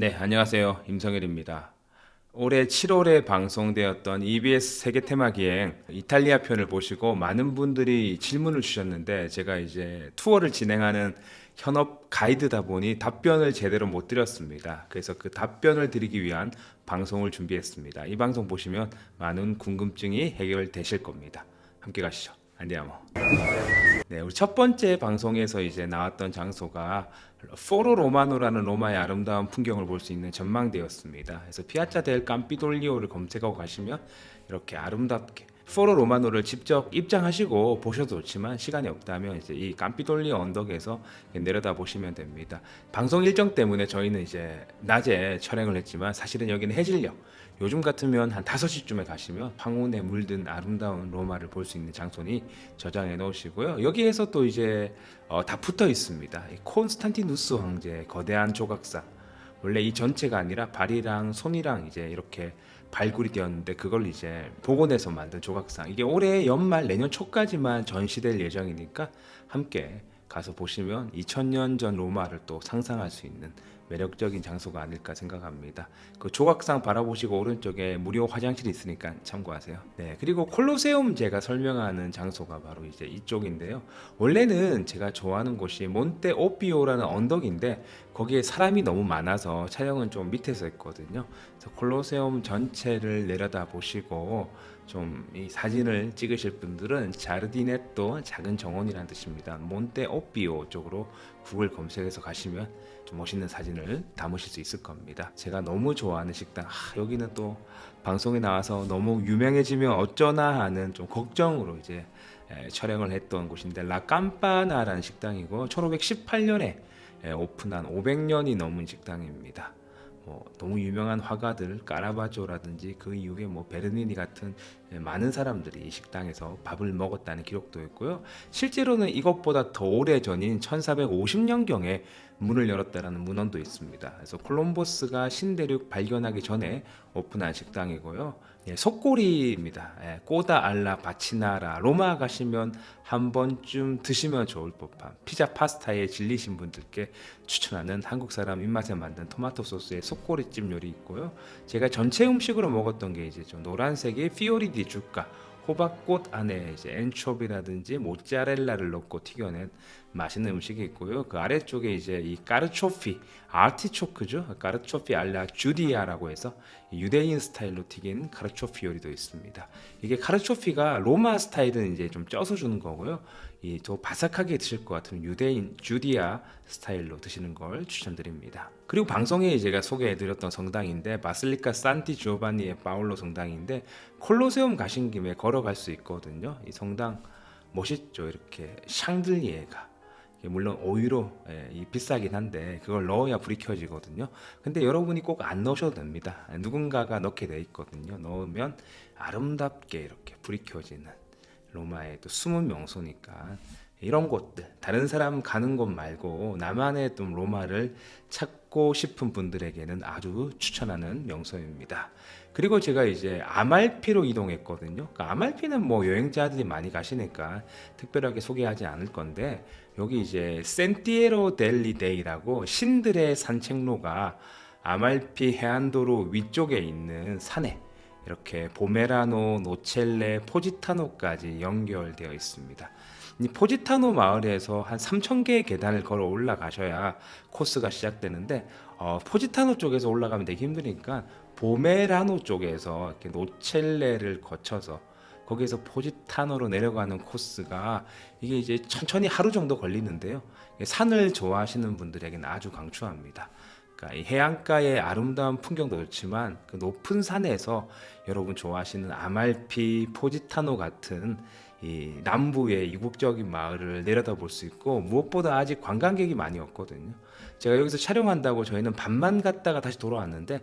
네, 안녕하세요. 임성일입니다. 올해 7월에 방송되었던 EBS 세계 테마 기행 이탈리아 편을 보시고 많은 분들이 질문을 주셨는데 제가 이제 투어를 진행하는 현업 가이드다 보니 답변을 제대로 못 드렸습니다. 그래서 그 답변을 드리기 위한 방송을 준비했습니다. 이 방송 보시면 많은 궁금증이 해결되실 겁니다. 함께 가시죠. 안디아모. 네, 우리 첫 번째 방송에서 이제 나왔던 장소가 포로 로마노라는 로마의 아름다운 풍경을 볼 수 있는 전망대였습니다. 그래서 피아차 델 깜피돌리오를 검색하고 가시면 이렇게 아름답게 포로 로마노를 직접 입장하시고 보셔도 좋지만 시간이 없다면 이제 이 깜피돌리오 언덕에서 내려다 보시면 됩니다. 방송 일정 때문에 저희는 이제 낮에 촬영을 했지만 사실은 여기는 해질녘 요즘 같으면 한 5시쯤에 가시면 황혼에 물든 아름다운 로마를 볼 수 있는 장소니 저장해 놓으시고요. 여기에서 또 이제 어, 다 붙어 있습니다. 이 콘스탄티누스 황제의 거대한 조각상. 원래 이 전체가 아니라 발이랑 손이랑 이제 이렇게 발굴이 되었는데 그걸 이제 복원해서 만든 조각상. 이게 올해 연말 내년 초까지만 전시될 예정이니까 함께 가서 보시면 2000년 전 로마를 또 상상할 수 있는 매력적인 장소가 아닐까 생각합니다. 그 조각상 바라보시고 오른쪽에 무료 화장실이 있으니까 참고하세요. 네, 그리고 콜로세움 제가 설명하는 장소가 바로 이제 이쪽인데요. 원래는 제가 좋아하는 곳이 몬테 오피오라는 언덕인데 거기에 사람이 너무 많아서 촬영은 좀 밑에서 했거든요. 그래서 콜로세움 전체를 내려다 보시고 좀 이 사진을 찍으실 분들은 자르디네또 작은 정원이라는 뜻입니다. 몬테 오피오 쪽으로 구글 검색해서 가시면 좀 멋있는 사진을 담으실 수 있을 겁니다. 제가 너무 좋아하는 식당. 아, 여기는 또 방송에 나와서 너무 유명해지면 어쩌나 하는 좀 걱정으로 이제 에, 촬영을 했던 곳인데 라 깜파나라는 식당이고 1518년에 오픈한 500년이 넘은 식당입니다. 뭐 너무 유명한 화가들 까라바조라든지 그 이후에 뭐 베르니니 같은 많은 사람들이 이 식당에서 밥을 먹었다는 기록도 있고요. 실제로는 이것보다 더 오래 전인 1450년경에 문을 열었다라는 문헌도 있습니다. 그래서 콜럼버스가 신대륙 발견하기 전에 오픈한 식당이고요. 예, 속골이입니다. 예, 꼬다 알라 바치나라 로마 가시면 한 번쯤 드시면 좋을 법한 피자 파스타에 질리신 분들께 추천하는 한국 사람 입맛에 만든 토마토 소스의 속골이찜 요리 있고요. 제가 전체 음식으로 먹었던 게 이제 좀 노란색의 피오리 디 주가 호박꽃 안에 이제 엔초비라든지 모짜렐라를 넣고 튀겨낸 맛있는 음식이 있고요. 그 아래쪽에 이제 이 까르초피 아티초크죠. 까르초피 알라 주디아라고 해서 유대인 스타일로 튀긴 카르초피 요리도 있습니다. 이게 카르초피가 로마 스타일은 이제 좀 쪄서 주는 거고요. 이 더 바삭하게 드실 것 같으면 유대인 주디아 스타일로 드시는 걸 추천드립니다. 그리고 방송에 제가 소개해드렸던 성당인데 바슬리카 산티 주오바니의 파울로 성당인데 콜로세움 가신 김에 걸어갈 수 있거든요. 이 성당 멋있죠. 이렇게 샹들리에가 물론 오유로 예, 비싸긴 한데 그걸 넣어야 불이 켜지거든요. 근데 여러분이 꼭 안 넣으셔도 됩니다. 누군가가 넣게 돼 있거든요. 넣으면 아름답게 이렇게 불이 켜지는 로마의 또 숨은 명소니까 이런 곳들 다른 사람 가는 곳 말고 나만의 좀 로마를 찾고 싶은 분들에게는 아주 추천하는 명소입니다. 그리고 제가 이제 아말피로 이동했거든요. 그러니까 아말피는 뭐 여행자들이 많이 가시니까 특별하게 소개하지 않을 건데 여기 이제 센티에로 델리 데이라고 신들의 산책로가 아말피 해안도로 위쪽에 있는 산에 이렇게 보메라노, 노첼레, 포지타노까지 연결되어 있습니다. 이 포지타노 마을에서 한 3,000개의 계단을 걸어 올라가셔야 코스가 시작되는데 어, 포지타노 쪽에서 올라가면 되게 힘드니까 보메라노 쪽에서 이렇게 노첼레를 거쳐서 거기에서 포지타노로 내려가는 코스가 이게 이제 천천히 하루 정도 걸리는데요. 산을 좋아하시는 분들에게는 아주 강추합니다. 그러니까 이 해안가의 아름다운 풍경도 좋지만 그 높은 산에서 여러분 좋아하시는 아말피, 포지타노 같은 이 남부의 이국적인 마을을 내려다볼 수 있고 무엇보다 아직 관광객이 많이 없거든요. 제가 여기서 촬영한다고 저희는 밤만 갔다가 다시 돌아왔는데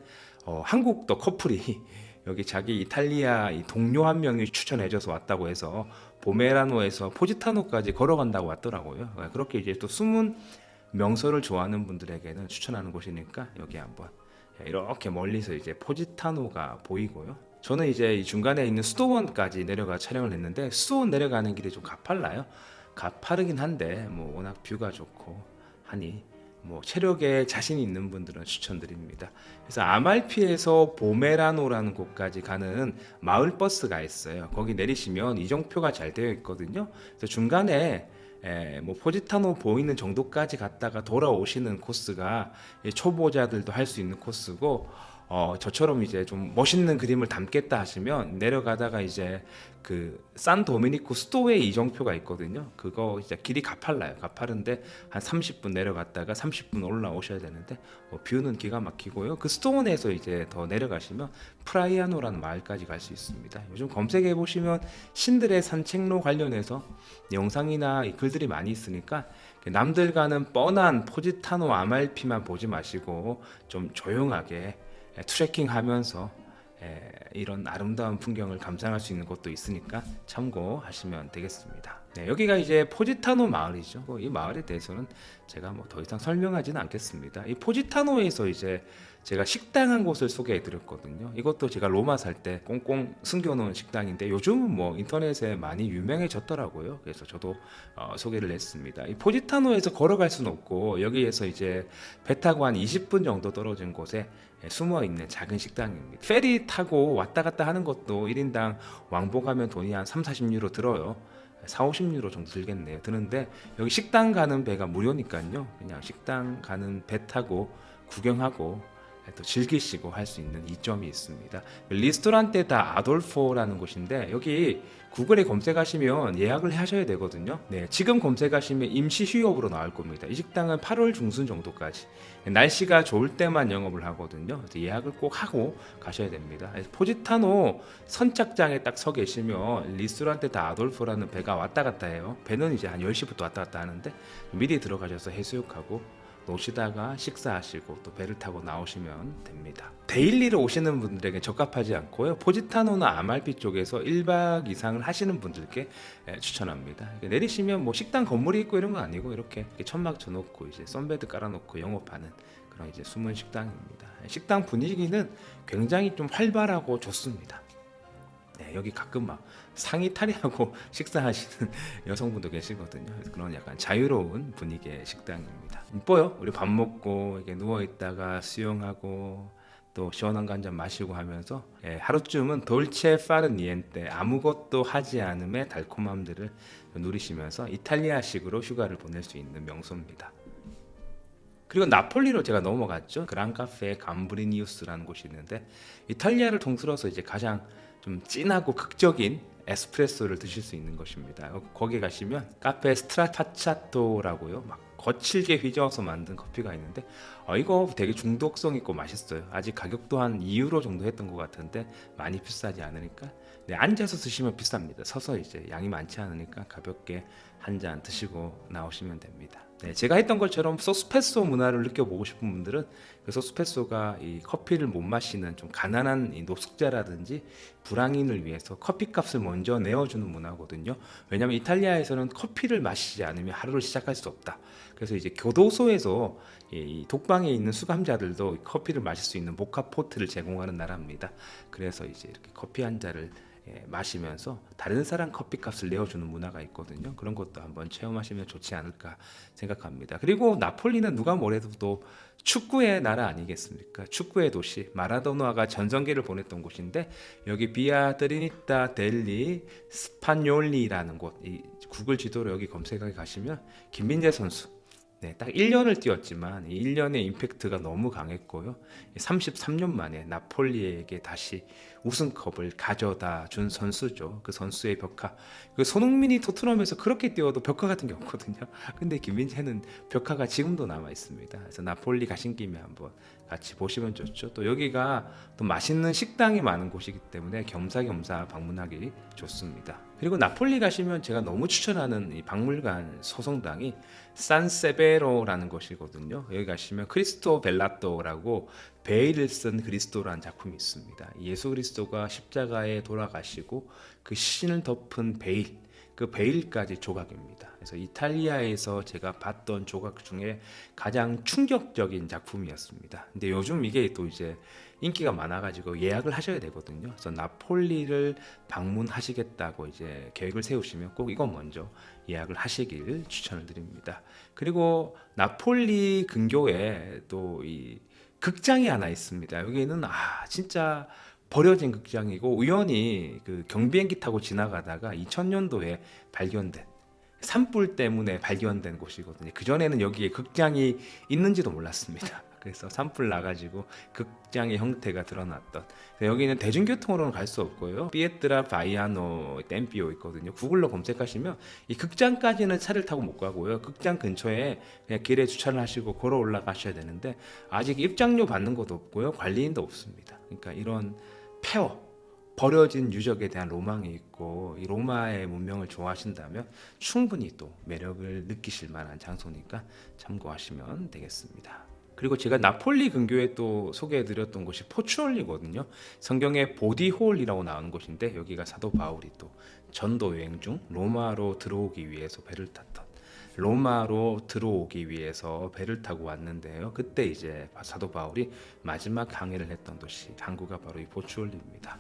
어, 한국도 커플이 여기 자기 이탈리아 이 동료 한 명이 추천해줘서 왔다고 해서 보메라노에서 포지타노까지 걸어간다고 왔더라고요. 그렇게 이제 또 숨은 명소를 좋아하는 분들에게는 추천하는 곳이니까 여기 한번 이렇게 멀리서 이제 포지타노가 보이고요. 저는 이제 이 중간에 있는 수도원까지 내려가 촬영을 했는데 수도원 내려가는 길이 좀 가팔라요. 가파르긴 한데 뭐 워낙 뷰가 좋고 하니 뭐 체력에 자신 있는 분들은 추천드립니다. 그래서 아말피에서 보메라노라는 곳까지 가는 마을 버스가 있어요. 거기 내리시면 이정표가 잘 되어 있거든요. 그래서 중간에 에, 뭐 포지타노 보이는 정도까지 갔다가 돌아오시는 코스가 이 초보자들도 할 수 있는 코스고 어, 저처럼 이제 좀 멋있는 그림을 담겠다 하시면 내려가다가 이제 그 산 도미니코 수도에 이정표가 있거든요. 그거 이제 길이 가팔라요. 가파른데 한 30분 내려갔다가 30분 올라오셔야 되는데 뭐 뷰는 기가 막히고요. 그 스톤에서 이제 더 내려가시면 프라이아노라는 마을까지 갈 수 있습니다. 요즘 검색해 보시면 신들의 산책로 관련해서 영상이나 이 글들이 많이 있으니까 남들 가는 뻔한 포지타노 아말피만 보지 마시고 좀 조용하게 에, 트레킹 하면서 에, 이런 아름다운 풍경을 감상할 수 있는 곳도 있으니까 참고하시면 되겠습니다. 네, 여기가 이제 포지타노 마을이죠. 뭐이 마을에 대해서는 제가 뭐 더 이상 설명하지는 않겠습니다. 이 포지타노에서 이제 제가 식당 한 곳을 소개해 드렸거든요. 이것도 제가 로마 살 때 꽁꽁 숨겨놓은 식당인데 요즘은 뭐 인터넷에 많이 유명해졌더라고요. 그래서 저도 어, 소개를 했습니다. 이 포지타노에서 걸어갈 수는 없고 여기에서 이제 배 타고 한 20분 정도 떨어진 곳에 예, 숨어 있는 작은 식당입니다. 페리 타고 왔다 갔다 하는 것도 1인당 왕복하면 돈이 한 3, 40유로 들어요. 4, 50유로 정도 들겠네요. 드는데 여기 식당 가는 배가 무료니까요. 그냥 식당 가는 배 타고 구경하고 또 즐기시고 할 수 있는 이점이 있습니다. 리스토란테 다 아돌포라는 곳인데 여기 구글에 검색하시면 예약을 하셔야 되거든요. 네, 지금 검색하시면 임시 휴업으로 나올 겁니다. 이 식당은 8월 중순 정도까지 날씨가 좋을 때만 영업을 하거든요. 예약을 꼭 하고 가셔야 됩니다. 포지타노 선착장에 딱 서 계시면 리스토란테 다 아돌포라는 배가 왔다 갔다 해요. 배는 이제 한 10시부터 왔다 갔다 하는데 미리 들어가셔서 해수욕하고 노시다가 식사하시고 또 배를 타고 나오시면 됩니다. 데일리로 오시는 분들에게 적합하지 않고요. 포지타노나 아말피 쪽에서 1박 이상을 하시는 분들께 예, 추천합니다. 내리시면 뭐 식당 건물이 있고 이런 건 아니고 이렇게 천막 쳐놓고 이제 썬베드 깔아놓고 영업하는 그런 이제 숨은 식당입니다. 식당 분위기는 굉장히 좀 활발하고 좋습니다. 네, 여기 가끔 막 상의 탈의하고 식사하시는 여성분도 계시거든요. 그런 약간 자유로운 분위기의 식당입니다. 이뻐요. 우리 밥 먹고 이렇게 누워 있다가 수영하고 또 시원한 거 한 잔 마시고 하면서 예, 하루쯤은 돌체 파르니엔테 아무것도 하지 않음의 달콤함들을 누리시면서 이탈리아식으로 휴가를 보낼 수 있는 명소입니다. 그리고 나폴리로 제가 넘어갔죠. 그랑카페 감브리니우스라는 곳이 있는데 이탈리아를 통틀어서 이제 가장 좀 진하고 극적인 에스프레소를 드실 수 있는 것입니다. 거기 가시면 카페 스트라파차토라고요. 막 거칠게 휘저어서 만든 커피가 있는데 어, 이거 되게 중독성 있고 맛있어요. 아직 가격도 한 2유로 정도 했던 것 같은데 많이 비싸지 않으니까 네, 앉아서 드시면 비쌉니다. 서서 이제 양이 많지 않으니까 가볍게 한 잔 드시고 나오시면 됩니다. 네, 제가 했던 것처럼 소스페소 문화를 느껴보고 싶은 분들은 그 소스페소가 이 커피를 못 마시는 좀 가난한 이 노숙자라든지 불황인을 위해서 커피값을 먼저 내어주는 문화거든요. 왜냐하면 이탈리아에서는 커피를 마시지 않으면 하루를 시작할 수 없다. 그래서 이제 교도소에서 이 독방에 있는 수감자들도 커피를 마실 수 있는 모카 포트를 제공하는 나라입니다. 그래서 이제 이렇게 커피 한 잔을 예, 마시면서 다른 사람 커피값을 내어주는 문화가 있거든요. 그런 것도 한번 체험하시면 좋지 않을까 생각합니다. 그리고 나폴리는 누가 뭐래도 또 축구의 나라 아니겠습니까? 축구의 도시 마라도나가 전성기를 보냈던 곳인데 여기 비아 드리니타 델리 스파뇰리라는 곳, 이 구글 지도로 여기 검색하게 가시면 김민재 선수 네, 딱 1년을 뛰었지만 이 1년의 임팩트가 너무 강했고요. 33년 만에 나폴리에게 다시 우승컵을 가져다 준 선수죠. 그 선수의 벽화. 그 손흥민이 토트넘에서 그렇게 뛰어도 벽화 같은 게 없거든요. 근데 김민재는 벽화가 지금도 남아 있습니다. 그래서 나폴리 가신 김에 한번 같이 보시면 좋죠. 또 여기가 또 맛있는 식당이 많은 곳이기 때문에 겸사겸사 방문하기 좋습니다. 그리고 나폴리 가시면 제가 너무 추천하는 이 박물관 소성당이 산세베로라는 곳이거든요. 여기 가시면 크리스토 벨라토라고 베일을 쓴 그리스도라는 작품이 있습니다. 예수 그리스도가 십자가에 돌아가시고 그 신을 덮은 베일 그 베일까지 조각입니다. 그래서 이탈리아에서 제가 봤던 조각 중에 가장 충격적인 작품이었습니다. 근데 요즘 이게 또 이제 인기가 많아가지고 예약을 하셔야 되거든요. 그래서 나폴리를 방문하시겠다고 이제 계획을 세우시면 꼭 이거 먼저 예약을 하시길 추천을 드립니다. 그리고 나폴리 근교에 또 이 극장이 하나 있습니다. 여기는 아 진짜 버려진 극장이고 우연히 그 경비행기 타고 지나가다가 2000년도에 발견된 산불 때문에 발견된 곳이거든요. 그 전에는 여기에 극장이 있는지도 몰랐습니다. 그래서 산불 나가지고 극장의 형태가 드러났던. 여기는 대중교통으로는 갈 수 없고요. 피에트라 바이아노 댐피오 있거든요. 구글로 검색하시면 이 극장까지는 차를 타고 못 가고요. 극장 근처에 그냥 길에 주차를 하시고 걸어 올라가셔야 되는데 아직 입장료 받는 것도 없고요. 관리인도 없습니다. 그러니까 이런 폐허 버려진 유적에 대한 로망이 있고 이 로마의 문명을 좋아하신다면 충분히 또 매력을 느끼실 만한 장소니까 참고하시면 되겠습니다. 그리고 제가 나폴리 근교에 또 소개해드렸던 곳이 포추올리거든요. 성경에 보디홀이라고 나오는 곳인데 여기가 사도 바울이 또 전도 여행 중 로마로 들어오기 위해서 배를 탔던 로마로 들어오기 위해서 배를 타고 왔는데요. 그때 이제 사도 바울이 마지막 강해를 했던 도시 항구가 바로 이 포추올리입니다.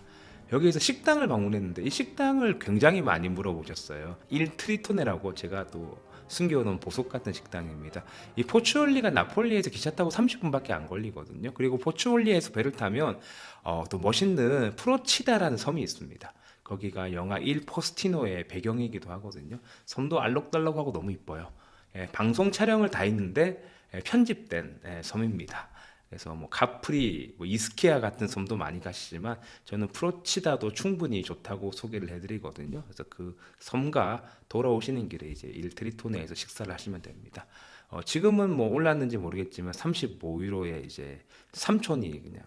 여기에서 식당을 방문했는데 이 식당을 굉장히 많이 물어보셨어요. 일 트리토네라고 제가 또 숨겨놓은 보석 같은 식당입니다. 이 포추올리가 나폴리에서 기차 타고 30분밖에 안 걸리거든요. 그리고 포추올리에서 배를 타면 어, 또 멋있는 프로치다라는 섬이 있습니다. 거기가 영화 일 포스티노의 배경이기도 하거든요. 섬도 알록달록하고 너무 이뻐요. 예, 방송 촬영을 다 했는데 예, 편집된 예, 섬입니다. 그래서 뭐 카프리, 뭐 이스키아 같은 섬도 많이 가시지만 저는 프로치다도 충분히 좋다고 소개를 해드리거든요. 그래서 그 섬과 돌아오시는 길에 이제 일트리토네에서 식사를 하시면 됩니다. 어, 지금은 뭐 올랐는지 모르겠지만 35유로에 이제 삼촌이 그냥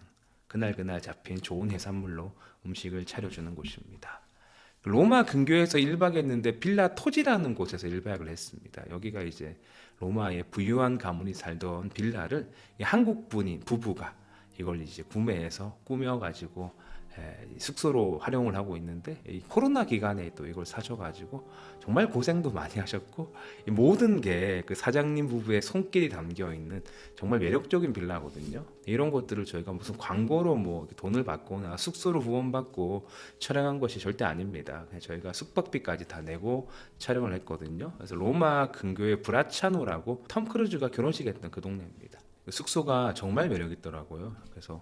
그날 그날 잡힌 좋은 해산물로 음식을 차려주는 곳입니다. 로마 근교에서 1박 했는데 빌라 토지라는 곳에서 1박을 했습니다. 여기가 이제 로마의 부유한 가문이 살던 빌라를 이 한국 분인 부부가 이걸 이제 구매해서 꾸며 가지고 에, 숙소로 활용을 하고 있는데 이 코로나 기간에 또 이걸 사셔가지고 정말 고생도 많이 하셨고 이 모든 게 그 사장님 부부의 손길이 담겨 있는 정말 매력적인 빌라거든요. 이런 것들을 저희가 무슨 광고로 뭐 돈을 받거나 숙소로 후원받고 촬영한 것이 절대 아닙니다. 저희가 숙박비까지 다 내고 촬영을 했거든요. 그래서 로마 근교의 브라차노라고 톰 크루즈가 결혼식 했던 그 동네입니다. 숙소가 정말 매력 있더라고요. 그래서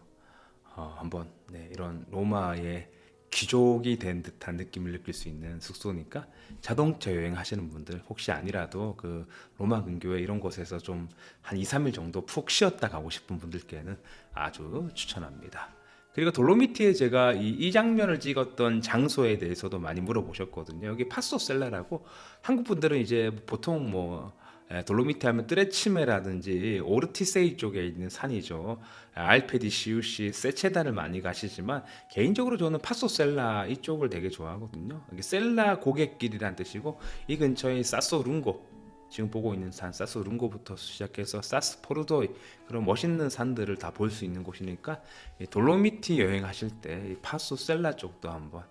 어, 한번 네, 이런 로마의 귀족이 된 듯한 느낌을 느낄 수 있는 숙소니까 자동차 여행 하시는 분들 혹시 아니라도 그 로마 근교에 이런 곳에서 좀 한 2, 3일 정도 푹 쉬었다 가고 싶은 분들께는 아주 추천합니다. 그리고 돌로미티에 제가 이, 이 장면을 찍었던 장소에 대해서도 많이 물어보셨거든요. 여기 파소셀라라고 한국 분들은 이제 보통 뭐 에, 돌로미티 하면 뜨레치메라든지 오르티세이 쪽에 있는 산이죠. 알페디 시우시 세체다를 많이 가시지만 개인적으로 저는 파소셀라 이쪽을 되게 좋아하거든요. 이게 셀라 고갯길이란 뜻이고 이 근처에 사소룬고 지금 보고 있는 산 사소룬고부터 시작해서 사스포르도 그런 멋있는 산들을 다 볼 수 있는 곳이니까 이 돌로미티 여행하실 때이 파소셀라 쪽도 한번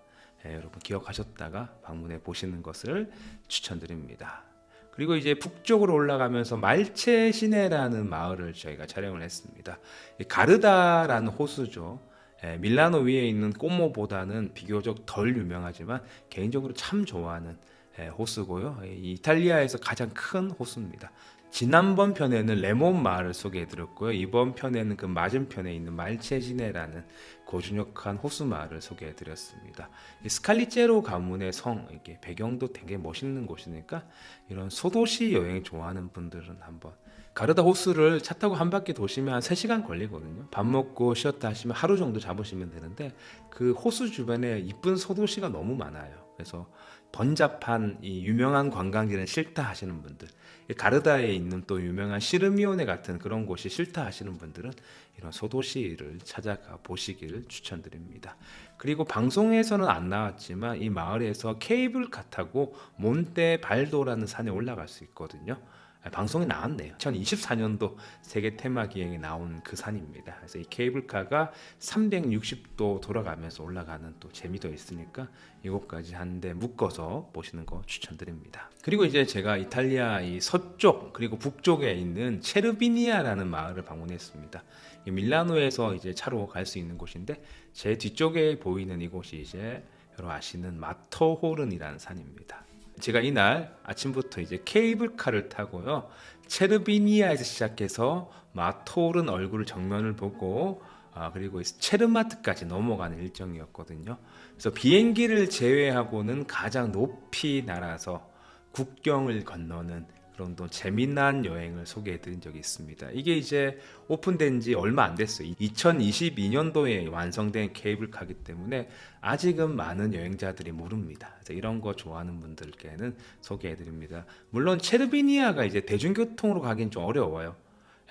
예, 여러분 기억하셨다가 방문해 보시는 것을 추천드립니다. 그리고 이제 북쪽으로 올라가면서 말체 시내라는 마을을 저희가 촬영을 했습니다. 이 가르다라는 호수죠. 예, 밀라노 위에 있는 꼬모보다는 비교적 덜 유명하지만 개인적으로 참 좋아하는 예, 호수고요. 이 이탈리아에서 가장 큰 호수입니다. 지난번 편에는 레몬 마을을 소개해드렸고요. 이번 편에는 그 맞은편에 있는 말체시네라는 고준역한 호수 마을을 소개해드렸습니다. 이 스칼리제로 가문의 성 이게 배경도 되게 멋있는 곳이니까 이런 소도시 여행 좋아하는 분들은 한번 가르다 호수를 차 타고 한 바퀴 도시면 한 3시간 걸리거든요. 밥 먹고 쉬었다 하시면 하루 정도 잡으시면 되는데 그 호수 주변에 이쁜 소도시가 너무 많아요. 그래서 번잡한 이 유명한 관광지는 싫다 하시는 분들, 이 가르다에 있는 또 유명한 시르미오네 같은 그런 곳이 싫다 하시는 분들은 이런 소도시를 찾아가 보시기를 추천드립니다. 그리고 방송에서는 안 나왔지만 이 마을에서 케이블카 타고 몬테 발도라는 산에 올라갈 수 있거든요. 아, 방송에 나왔네요. 2024년도 세계 테마 기행에 나온 그 산입니다. 그래서 이 케이블카가 360도 돌아가면서 올라가는 또 재미도 있으니까 이곳까지 한대 묶어서 보시는 거 추천드립니다. 그리고 이제 제가 이탈리아 이 서쪽 그리고 북쪽에 있는 체르비니아라는 마을을 방문했습니다. 이 밀라노에서 이제 차로 갈 수 있는 곳인데 제 뒤쪽에 보이는 이곳이 이제 여러분 아시는 마터호른이라는 산입니다. 제가 이날 아침부터 이제 케이블카를 타고요. 체르비니아에서 시작해서 마토른 얼굴 정면을 보고 아, 그리고 체르마트까지 넘어가는 일정이었거든요. 그래서 비행기를 제외하고는 가장 높이 날아서 국경을 건너는 그런 또 재미난 여행을 소개해 드린 적이 있습니다. 이게 이제 오픈된 지 얼마 안 됐어요. 2022년도에 완성된 케이블카기 때문에 아직은 많은 여행자들이 모릅니다. 이런 거 좋아하는 분들께는 소개해 드립니다. 물론 체르비니아가 이제 대중교통으로 가긴 좀 어려워요.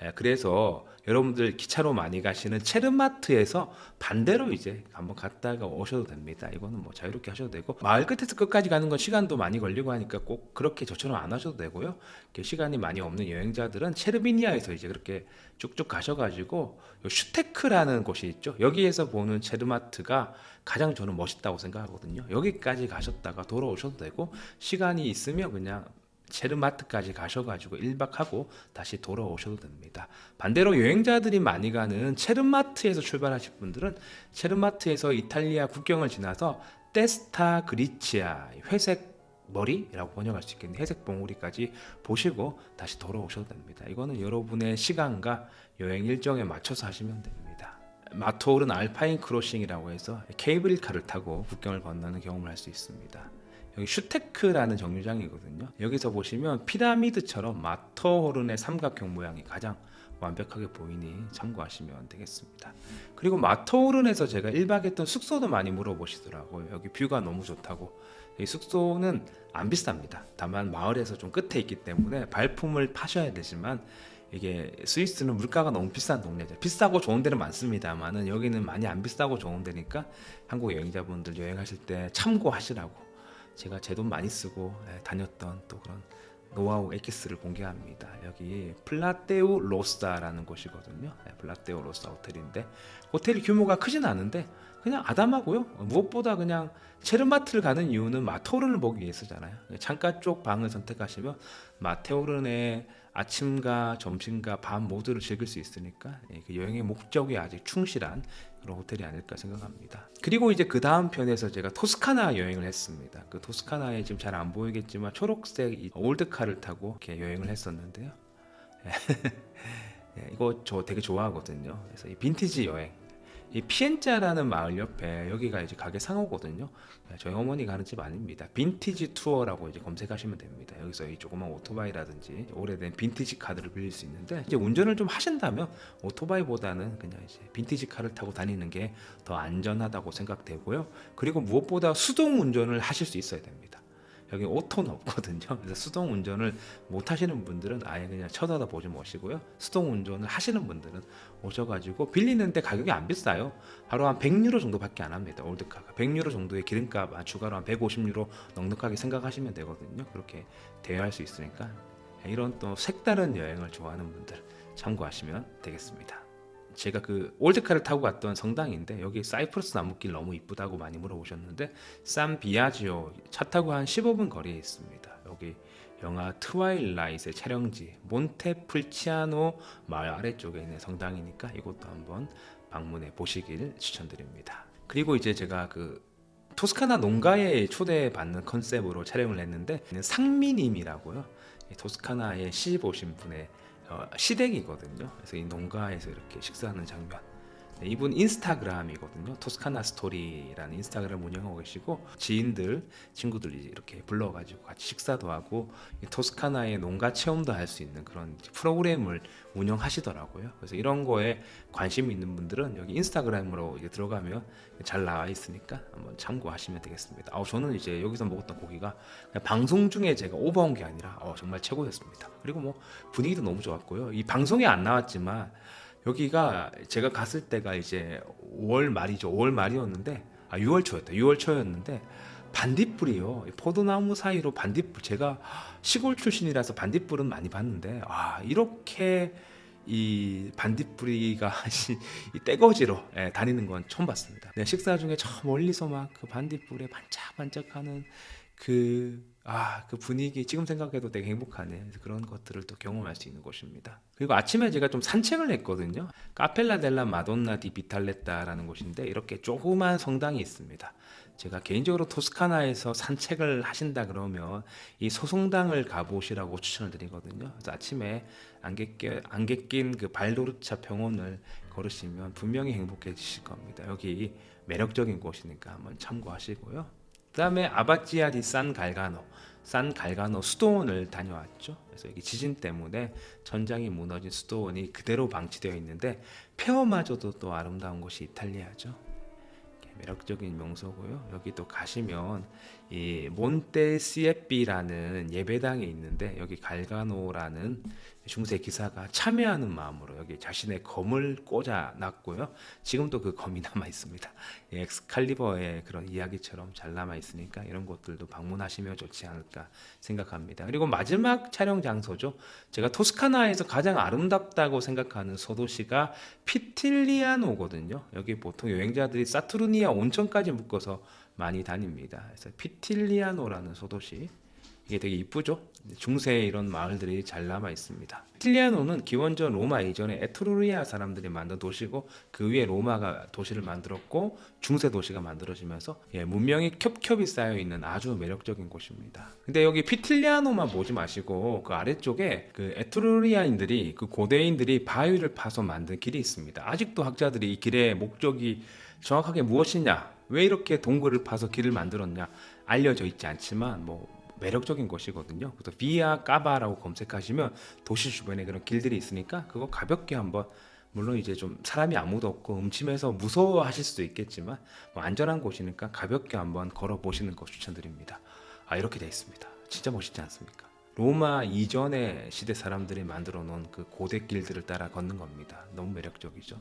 예, 그래서 여러분들 기차로 많이 가시는 체르마트에서 반대로 이제 한번 갔다가 오셔도 됩니다. 이거는 뭐 자유롭게 하셔도 되고 마을 끝에서 끝까지 가는 건 시간도 많이 걸리고 하니까 꼭 그렇게 저처럼 안 하셔도 되고요. 시간이 많이 없는 여행자들은 체르비니아에서 이제 그렇게 쭉쭉 가셔가지고 요 슈테크라는 곳이 있죠. 여기에서 보는 체르마트가 가장 저는 멋있다고 생각하거든요. 여기까지 가셨다가 돌아오셔도 되고 시간이 있으면 그냥 체르마트까지 가셔가지고 1박하고 다시 돌아오셔도 됩니다. 반대로 여행자들이 많이 가는 체르마트에서 출발하실 분들은 체르마트에서 이탈리아 국경을 지나서 테스타 그리치아 회색 머리라고 번역할 수 있겠네요. 회색 봉우리까지 보시고 다시 돌아오셔도 됩니다. 이거는 여러분의 시간과 여행 일정에 맞춰서 하시면 됩니다. 마토르는 알파인 크로싱이라고 해서 케이블카를 타고 국경을 건너는 경험을 할 수 있습니다. 여기 슈테크라는 정류장이거든요. 여기서 보시면 피라미드처럼 마터호른의 삼각형 모양이 가장 완벽하게 보이니 참고하시면 되겠습니다. 그리고 마터호른에서 제가 1박 했던 숙소도 많이 물어보시더라고요. 여기 뷰가 너무 좋다고. 이 숙소는 안 비쌉니다. 다만 마을에서 좀 끝에 있기 때문에 발품을 파셔야 되지만 이게 스위스는 물가가 너무 비싼 동네죠. 비싸고 좋은 데는 많습니다만은 여기는 많이 안 비싸고 좋은 데니까 한국 여행자분들 여행하실 때 참고하시라고 제가 제 돈 많이 쓰고 예, 다녔던 또 그런 노하우 엑기스를 공개합니다. 여기 플라테우 로사라는 곳이거든요. 네, 플라테우 로사 호텔인데 호텔 규모가 크진 않은데 그냥 아담하고요. 무엇보다 그냥 체르마트를 가는 이유는 마테오른을 보기 위해서잖아요. 창가 쪽 방을 선택하시면 마테오른의 아침과 점심과 밤 모두를 즐길 수 있으니까 예, 그 여행의 목적이 아직 충실한 그런 호텔이 아닐까 생각합니다. 그리고 이제 그 다음 편에서 제가 토스카나 여행을 했습니다. 그 토스카나에 지금 잘 안 보이겠지만 초록색 이 올드카를 타고 이렇게 여행을 했었는데요. 예, 이거 저 되게 좋아하거든요. 그래서 이 빈티지 여행 이 피엔자라는 마을 옆에 여기가 이제 가게 상호거든요. 네, 저희 어머니 가는 집 아닙니다. 빈티지 투어라고 이제 검색하시면 됩니다. 여기서 이 조그만 오토바이라든지 오래된 빈티지 카드를 빌릴 수 있는데 이제 운전을 좀 하신다면 오토바이보다는 그냥 이제 빈티지 카를 타고 다니는 게 더 안전하다고 생각되고요. 그리고 무엇보다 수동 운전을 하실 수 있어야 됩니다. 여기 오토는 없거든요. 그래서 수동 운전을 못 하시는 분들은 아예 그냥 쳐다도 보지 마시고요. 수동 운전을 하시는 분들은 오셔가지고 빌리는데 가격이 안 비싸요. 하루 한 100유로 정도밖에 안 합니다. 올드카가 100유로 정도의 기름값 아, 추가로 한 150유로 넉넉하게 생각하시면 되거든요. 그렇게 대여할 수 있으니까 이런 또 색다른 여행을 좋아하는 분들 참고하시면 되겠습니다. 제가 그 올드카를 타고 갔던 성당인데 여기 사이프러스 나무길 너무 이쁘다고 많이 물어보셨는데 산 비아지오 차 타고 한 15분 거리에 있습니다. 여기 영화 트와일라이트의 촬영지 몬테풀치아노 마을 아래쪽에 있는 성당이니까 이곳도 한번 방문해 보시길 추천드립니다. 그리고 이제 제가 그 토스카나 농가에 초대받는 컨셉으로 촬영을 했는데 상미님이라고요. 이 토스카나에 시집 오신 분의 어, 시댁이거든요. 그래서 이 농가에서 이렇게 식사하는 장면. 네, 이분 인스타그램이거든요. 토스카나 스토리라는 인스타그램 운영하고 계시고 지인들, 친구들이 이렇게 불러가지고 같이 식사도 하고 이 토스카나의 농가 체험도 할 수 있는 그런 프로그램을 운영하시더라고요. 그래서 이런 거에 관심 있는 분들은 여기 인스타그램으로 들어가면 잘 나와 있으니까 한번 참고하시면 되겠습니다. 아, 저는 이제 여기서 먹었던 고기가 방송 중에 제가 오버한 게 아니라 어, 정말 최고였습니다. 그리고 뭐 분위기도 너무 좋았고요. 이 방송에 안 나왔지만 여기가 제가 갔을 때가 이제 5월 말이죠. 5월 말이었는데 아 6월 초였다. 6월 초였는데 반딧불이요. 이 포도나무 사이로 반딧불. 제가 시골 출신이라서 반딧불은 많이 봤는데 아 이렇게 이 반딧불이가 이 떼거지로 예, 다니는 건 처음 봤습니다. 네, 식사 중에 저 멀리서 막 그 반딧불에 반짝반짝하는 그 아, 그 분위기 지금 생각해도 되게 행복하네. 그래서 그런 것들을 또 경험할 수 있는 곳입니다. 그리고 아침에 제가 좀 산책을 했거든요. 카펠라 델라 마돈나 디 비탈레타라는 곳인데 이렇게 조그만 성당이 있습니다. 제가 개인적으로 토스카나에서 산책을 하신다 그러면 이 소성당을 가보시라고 추천을 드리거든요. 그래서 아침에 안개 껴 안개 낀 그 발도르차 평원을 걸으시면 분명히 행복해지실 겁니다. 여기 매력적인 곳이니까 한번 참고하시고요. 그다음에 아바찌아 디산 갈가노, 산 갈가노 수도원을 다녀왔죠. 그래서 여기 지진 때문에 전장이 무너진 수도원이 그대로 방치되어 있는데 폐허마저도 또 아름다운 곳이 이탈리아죠. 매력적인 명소고요. 여기 또 가시면 이 몬테 시에피라는 예배당이 있는데 여기 갈가노라는 중세 기사가 참여하는 마음으로 여기 자신의 검을 꽂아 놨고요. 지금도 그 검이 남아 있습니다. 이 엑스칼리버의 그런 이야기처럼 잘 남아 있으니까 이런 곳들도 방문하시면 좋지 않을까 생각합니다. 그리고 마지막 촬영 장소죠. 제가 토스카나에서 가장 아름답다고 생각하는 소도시가 피틸리아노거든요. 여기 보통 여행자들이 사투르니아 온천까지 묶어서 많이 다닙니다. 그래서 피틸리아노라는 소도시 이게 되게 이쁘죠? 중세에 이런 마을들이 잘 남아 있습니다. 피틸리아노는 기원전 로마 이전에 에트루리아 사람들이 만든 도시고 그 위에 로마가 도시를 만들었고 중세 도시가 만들어지면서 예, 문명이 겹겹이 쌓여 있는 아주 매력적인 곳입니다. 근데 여기 피틸리아노만 보지 마시고 그 아래쪽에 그 에트루리아인들이 그 고대인들이 바위를 파서 만든 길이 있습니다. 아직도 학자들이 이 길의 목적이 정확하게 무엇이냐, 왜 이렇게 동굴을 파서 길을 만들었냐 알려져 있지 않지만 뭐 매력적인 곳이거든요. 그래서 비아 까바라고 검색하시면 도시 주변에 그런 길들이 있으니까 그거 가볍게 한번 물론 이제 좀 사람이 아무도 없고 음침해서 무서워하실 수도 있겠지만 뭐 안전한 곳이니까 가볍게 한번 걸어 보시는 거 추천드립니다. 아 이렇게 돼 있습니다. 진짜 멋있지 않습니까? 로마 이전의 시대 사람들이 만들어 놓은 그 고대 길들을 따라 걷는 겁니다. 너무 매력적이죠.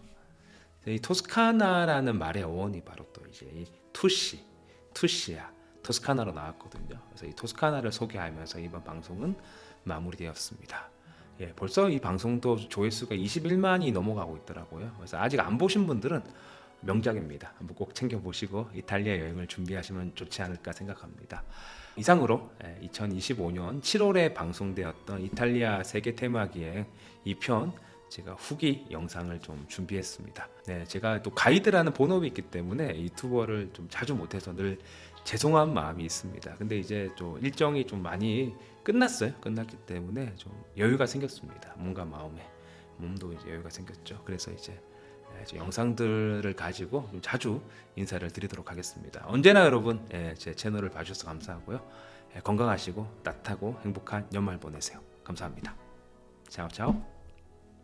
이 토스카나라는 말의 어원이 바로 또 이제 이 투시, 투시야, 토스카나로 나왔거든요. 그래서 이 토스카나를 소개하면서 이번 방송은 마무리되었습니다. 예, 벌써 이 방송도 조회수가 21만이 넘어가고 있더라고요. 그래서 아직 안 보신 분들은 명작입니다. 한번 꼭 챙겨 보시고 이탈리아 여행을 준비하시면 좋지 않을까 생각합니다. 이상으로 2025년 7월에 방송되었던 이탈리아 세계 테마 기행 2편 제가 후기 영상을 좀 준비했습니다. 네, 제가 또 가이드라는 본업이 있기 때문에 유튜버를 좀 자주 못해서 늘 죄송한 마음이 있습니다. 근데 이제 좀 일정이 좀 많이 끝났어요. 끝났기 때문에 좀 여유가 생겼습니다. 뭔가 마음에 몸도 이제 여유가 생겼죠. 그래서 네, 이제 영상들을 가지고 좀 자주 인사를 드리도록 하겠습니다. 언제나 여러분 예, 제 채널을 봐주셔서 감사하고요. 예, 건강하시고 따뜻하고 행복한 연말 보내세요. 감사합니다. 차오 차오.